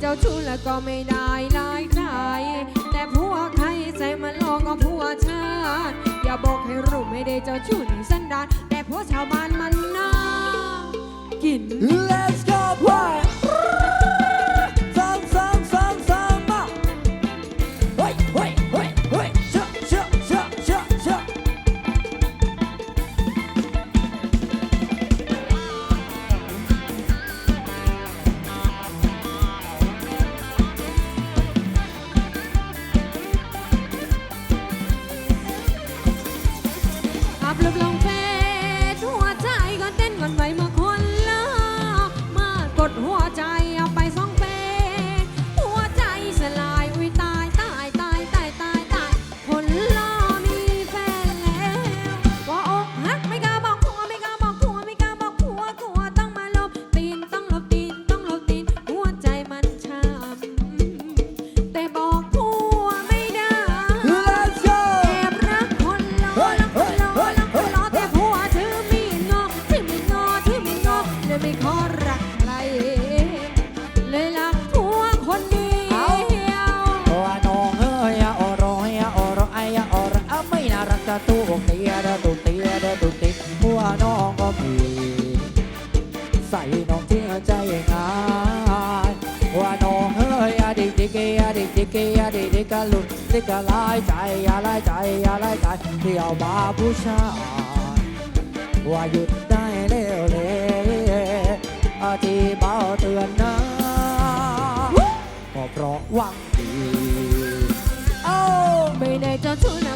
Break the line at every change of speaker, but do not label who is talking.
เจ้าชู้แล้วก็ไม่ได้ลายใครแต่พวกใครใส่มันหลอกก็ผัวชาติ อย่าบอกให้รู้ไม่ได้เจ้าชู้ในสันดานแต่พวกชาวบ้านมันน่ากิน
Let's go boy อั
บลึกลงเฟซหัวใจก็เต้นก่อนไหวมาคนละมากดหัวใจ ไม่ขอรักใครเลยรักผัวคนเดียว
โอ้น้องเอ้ยอะโอโรยอะโอรไอยอะโอโรอะไม่น่ารักตะตุกเตียดะตุกเตียดะตุกติหัวน้องก็มีใส่น้องที่ใจงายว่าน้องเอ้ยอะดิกดิกอะดิกดิกอะดิกดิกะลุกดิกะลายใจอะลายใจอะลายใจเที่ยวมาผู้ชายว่าหยุด ที่เบาเตือนนะก็เพราะหวังดี โอ้
ไม่ได้เจ้าชู้แ